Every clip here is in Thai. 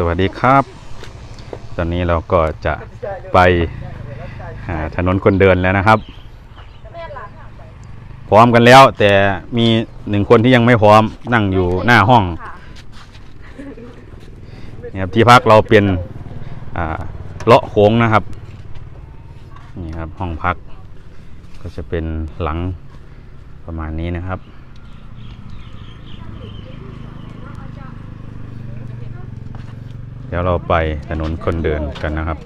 สวัสดีครับ ตอนนี้เราก็จะไปหาถนนคนเดินแล้วนะครับ พร้อมกันแล้ว แต่มีหนึ่งคนที่ยังไม่พร้อมนั่งอยู่หน้าห้องนี่ครับที่พักเราเป็นเลาะโค้งนะครับนี่ครับห้องพักก็จะเป็นหลังประมาณนี้นะครับ เดี๋ยวเราไปถนนคนเดินกันนะครับ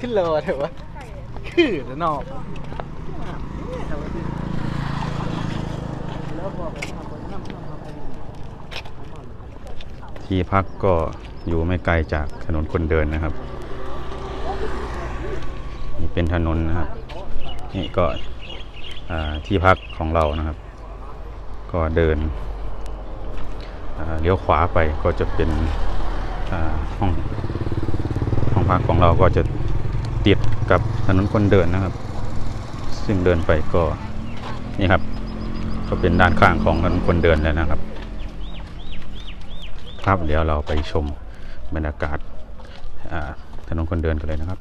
ขึ้นเลยเถอะวะคือแล้วนอกที่พักก็อยู่ไม่ไกลจากถนนคนเดินนะครับนี่เป็นถนนนะครับ นี่ก็อ่าที่พักของเรานะครับ ก็เดินอ่าเลี้ยวขวาไปก็จะเป็นอ่า ห้องห้องพักของเราก็จะติดกับถนนคนเดินนะครับ ซึ่งเดินไปก็นี่ครับ ก็เป็นด้านข้างของถนนคนเดินแล้วนะครับ ครับเดี๋ยวเราไปชมบรรยากาศถนนคนเดินกันเลยนะครับ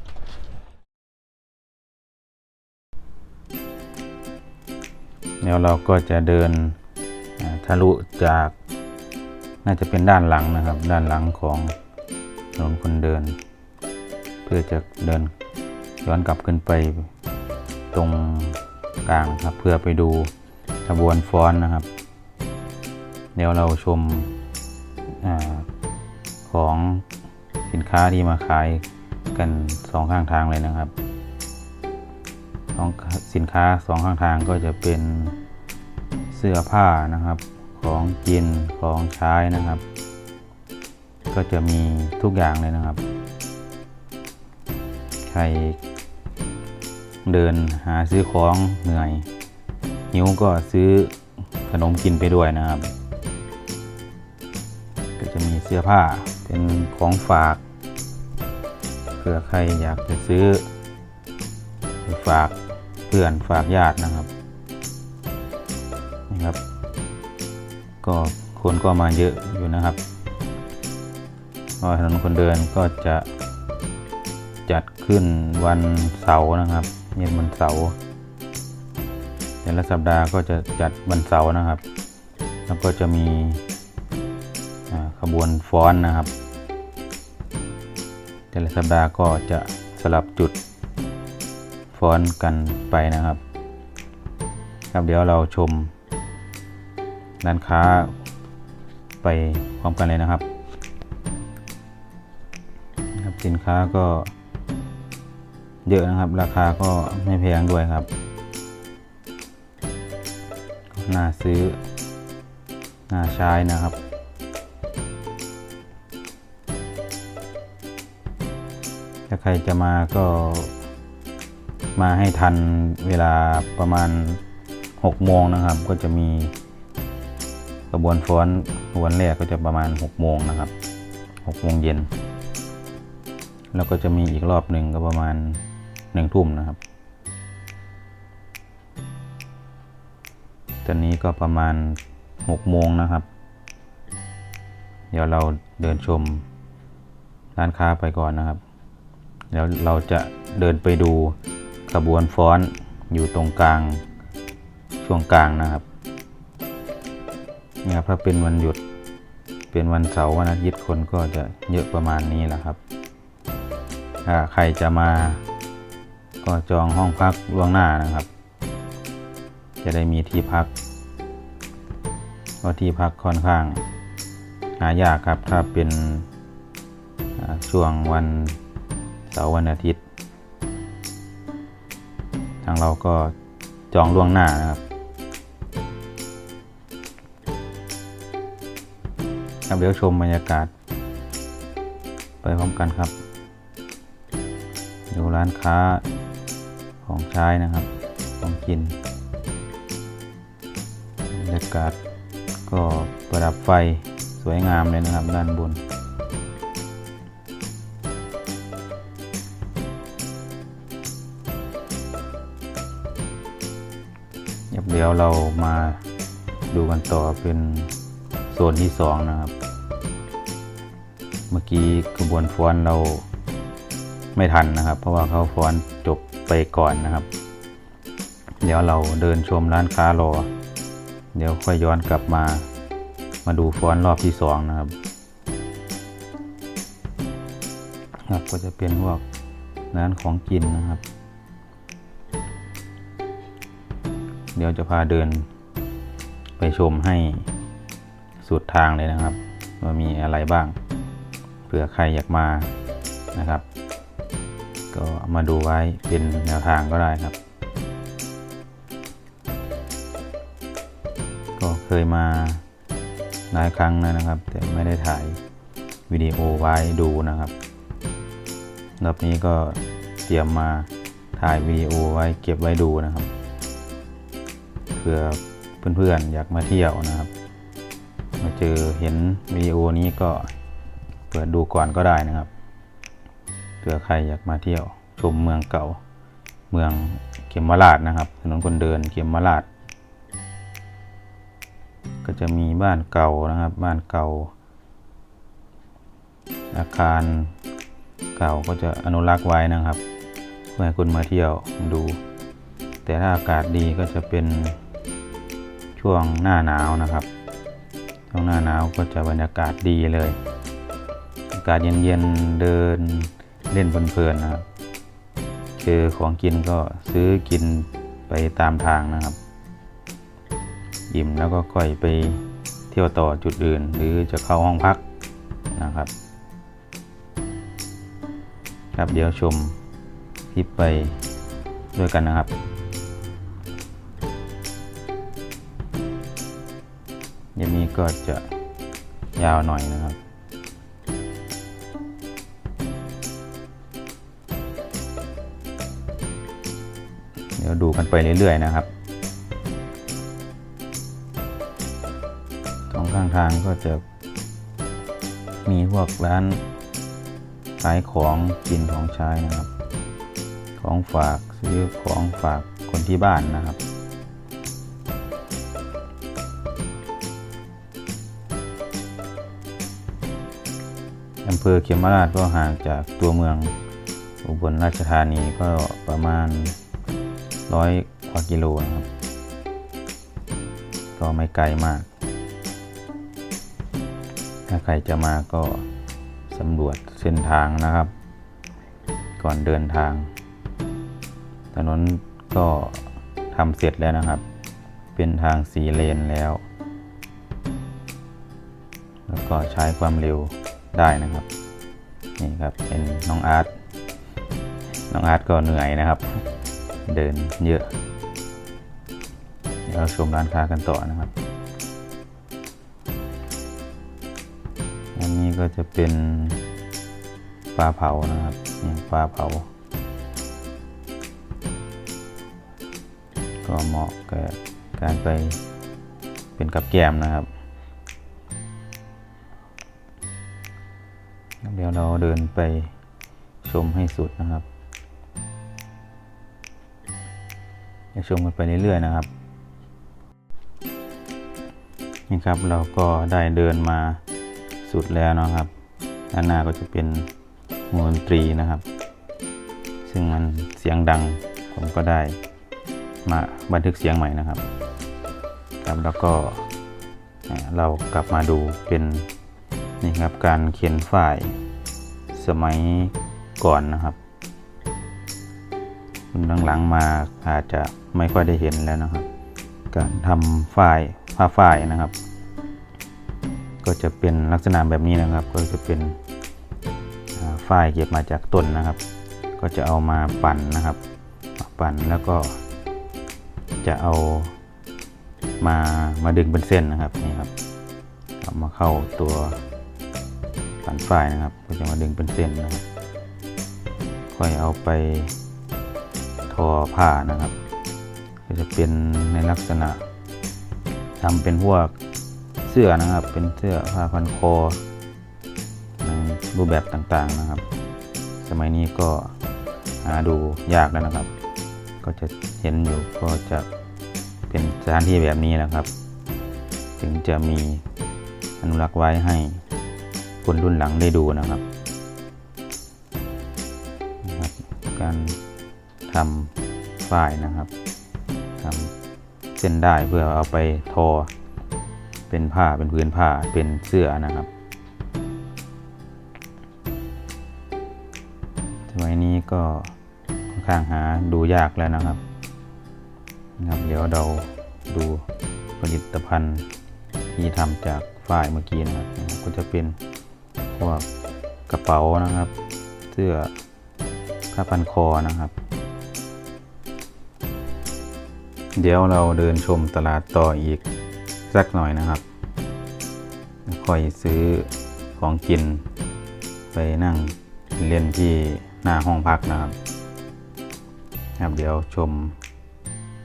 แล้วเราก็จะเดินทะลุจาก น่าจะเป็นด้านหลังนะครับ ด้านหลังของ ถนนคนเดิน เพื่อจะเดินย้อนกลับขึ้นไปตรงกลางครับ เพื่อไปดูขบวนฟ้อนนะครับ เดี๋ยวเราชมอของสินค้าที่มาขายกันสองข้างทางเลยนะครับสองสินค้าสองข้างทางก็จะเป็นเสื้อผ้านะครับ ของกินของใช้นะครับ ก็จะมีทุกอย่างเลยนะครับ ใครเดินหาซื้อของเหนื่อย หิวก็ซื้อขนมกินไปด้วยนะครับ ก็จะมีเสื้อผ้าเป็นของฝากเผื่อใครอยากจะซื้อฝากเพื่อนฝากญาตินะครับนี่ครับ ก็คนก็มาเยอะอยู่นะครับ ก็ถนนคนเดินก็จะจัดขึ้นวันเสาร์นะครับ เย็นวันเสาร์แต่ละสัปดาห์ก็จะจัดวันเสาร์นะครับ แล้วก็จะมีขบวนฟ้อนนะครับ แต่ละสัปดาห์ก็จะสลับจุดฟ้อนกันไปนะครับ ครับเดี๋ยวเราชมร้านค้าไปพร้อมกันเลยนะครับ สินค้าก็เยอะนะครับ ราคาก็ไม่แพงด้วยครับ น่าซื้อ น่าใช้นะครับถ้าใครจะมาก็มาให้ทันเวลาประมาณ 6 โมงนะครับ ก็จะมีกระบวนฟ้อนขบวนแรกก็จะประมาณ 6 โมงนะครับ 6 โมงเย็น แล้วก็จะมีอีกรอบหนึ่งก็ประมาณ1ทุ่มนะครับ ตอนนี้ก็ประมาณ6โมงนะครับ เดี๋ยวเราเดินชมร้านค้าไปก่อนนะครับ แล้วเราจะเดินไปดูขบวนฟ้อนอยู่ตรงกลางช่วงกลางนะครับนี่ครับถ้าเป็นวันหยุดเป็นวันเสาร์วันอาทิตย์คนก็จะเยอะประมาณนี้แหละครับ ถ้าใครจะมา ก็จองห้องพักล่วงหน้านะครับ จะได้มีที่พักเพราะที่พักค่อนข้างหายากครับ ถ้าเป็นช่วงวันเสาร์วันอาทิตย์ ทางเราก็จองล่วงหน้านะครับครับเดี๋ยวชมบรรยากาศ ไปพร้อมกันครับ ดูร้านค้าของใช้นะครับ ของกินบรรยากาศก็ประดับไฟสวยงามเลยนะครับด้านบน เดี๋ยวเรามาดูกันต่อเป็นโซนที่สองนะครับ เมื่อกี้กระบวนฟ้อนเรา ไม่ทันนะครับ เพราะว่าเขาฟ้อนจบไปก่อนนะครับ เดี๋ยวเราเดินชมร้านค้ารอ เดี๋ยวค่อยย้อนกลับมา มาดูฟ้อนรอบที่สองนะครับครับก็จะเป็นพวกร้านของกินนะครับ เดี๋ยวจะพาเดินไปชมให้สุดทางเลยนะครับ ว่ามีอะไรบ้างเผื่อใครอยากมานะครับ ก็มาดูไว้เป็นแนวทางก็ได้ครับ ก็เคยมาหลายครั้งแล้วนะครับ แต่ไม่ได้ถ่ายวิดีโอไว้ดูนะครับรอบนี้ก็เตรียมมาถ่ายวิดีโอไว้เก็บไว้ดูนะครับเผื่อเพื่อนๆอยากมาเที่ยวนะครับ มาเจอเห็นวิดีโอนี้ก็เปิดดูก่อนก็ได้นะครับ เผื่อใครอยากมาเที่ยว ชมเมืองเก่า เมืองเขมราชนะครับ ถนนคนเดินเขมราช ก็จะมีบ้านเก่านะครับ บ้านเก่า อาคารเก่าก็จะอนุรักษ์ไว้นะครับ เพื่อให้คุณมาเที่ยวดู แต่ถ้าอากาศดีก็จะเป็นช่วงหน้าหนาวนะครับ ช่วงหน้าหนาวก็จะบรรยากาศดีเลย อากาศเย็นๆเดิน เล่นเพลินๆนะครับเจอของกินก็ซื้อกินไปตามทางนะครับ อิ่มแล้วก็ค่อยไปเที่ยวต่อจุดอื่น หรือจะเข้าห้องพักนะครับ ครับเดี๋ยวชมคลิปไปด้วยกันนะครับเดี๋ยวนี้ก็จะยาวหน่อยนะครับ ดี๋ยวดูกันไปเรื่อยๆนะครับสองข้างทางก็จะมีพวกร้านขายของกินของใช้นะครับ ของฝากซื้อของฝากคนที่บ้านนะครับ อำเภอเขมราชก็ห่างจากตัวเมืองอุบลราชธานีก็ประมาณ ร้อยกว่ากิโลนะครับ ก็ไม่ไกลมาก ถ้าใครจะมาก็สำรวจเส้นทางนะครับ ก่อนเดินทาง ถนนก็ทำเสร็จแล้วนะครับ เป็นทางสีเลนแล้ว แล้วก็ใช้ความเร็วได้นะครับ นี่ครับเป็นน้องอาร์ตน้องอาร์ตก็เหนื่อยนะครับ เดินเยอะเดี๋ยวเราชมร้านค้ากันต่อนะครับ อันนี้ก็จะเป็นปลาเผานะครับนี่ปลาเผา ก็เหมาะกับการไปเป็นกับแกมนะครับ เดี๋ยวเราเดินไปชมให้สุดนะครับ จะชมกันไปเรื่อยๆนะครับ นี่ครับเราก็ได้เดินมาสุดแล้วนะครับ ด้านหน้าก็จะเป็นวงดนตรีนะครับ ซึ่งมันเสียงดังผมก็ได้มาบันทึกเสียงใหม่นะครับครับแล้วก็เรากลับมาดูเป็นนี่ครับการเขียนฝ่ายสมัยก่อนนะครับ หลังๆมาอาจจะไม่ค่อยได้เห็นแล้วนะครับ การทำฝ่ายผ้าฝ่ายนะครับ ก็จะเป็นลักษณะแบบนี้นะครับ ก็จะเป็นอ่าฝ้ายเก็บมาจากต้นนะครับ ก็จะเอามาปั่นนะครับปั่นแล้วก็จะเอามามาดึงเป็นเส้นนะครับนี่ครับเอามาเข้าตัวปั่นฝ้ายนะครับ ก็จะมาดึงเป็นเส้นนะครับค่อยเอาไป ผ้านะครับ ก็จะเป็นในลักษณะทำเป็นพวกเสื้อนะครับ เป็นเสื้อผ้าพันคอในรูปแบบต่างๆนะครับ สมัยนี้ก็หาดูยากแล้วนะครับ ก็จะเห็นอยู่ก็จะเป็นสถานที่แบบนี้นะครับ ถึงจะมีอนุรักษ์ไว้ให้คนรุ่นหลังได้ดูนะครับนะครับการ ทำฝ้ายนะครับทำเส้นได้เพื่อเอาไปทอ เป็นผ้าเป็นพื้นผ้าเป็นเสื้อนะครับสมัยนี้ก็ค่อนข้างหาดูยากแล้วนะครับนะครับ เดี๋ยวเราดูผลิตภัณฑ์ที่ทำจากฝ้ายเมื่อกี้นะครับ ก็จะเป็นพวกกระเป๋านะครับ เสื้อผ้าพันคอนะครับ เดี๋ยวเราเดินชมตลาดต่ออีกสักหน่อยนะครับค่อยซื้อของกิน ไปนั่งเล่นที่หน้าห้องพักนะครับครับเดี๋ยวชม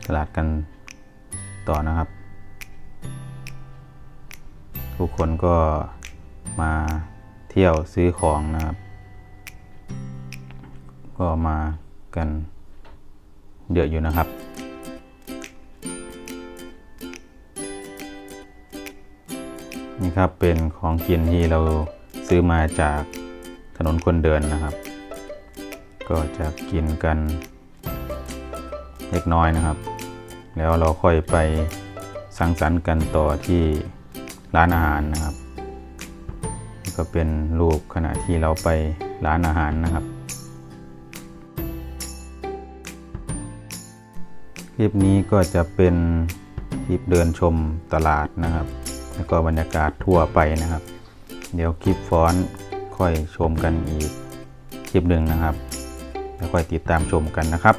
ตลาดกันต่อนะครับ ทุกคนก็มาเที่ยวซื้อของนะครับ ก็มากันเยอะอยู่นะครับ ครับเป็นของกินที่เราซื้อมาจากถนนคนเดินนะครับ ก็จะกินกันเล็กน้อยนะครับ แล้วเราค่อยไปสังสรรค์กันต่อที่ร้านอาหารนะครับ ก็เป็นรูปขณะที่เราไปร้านอาหารนะครับ คลิปนี้ก็จะเป็นคลิปเดินชมตลาดนะครับ แล้วก็บรรยากาศทั่วไปนะครับ เดี๋ยวคลิปฟ้อนค่อยชมกันอีกคลิปหนึ่งนะครับ แล้วค่อยติดตามชมกันนะครับ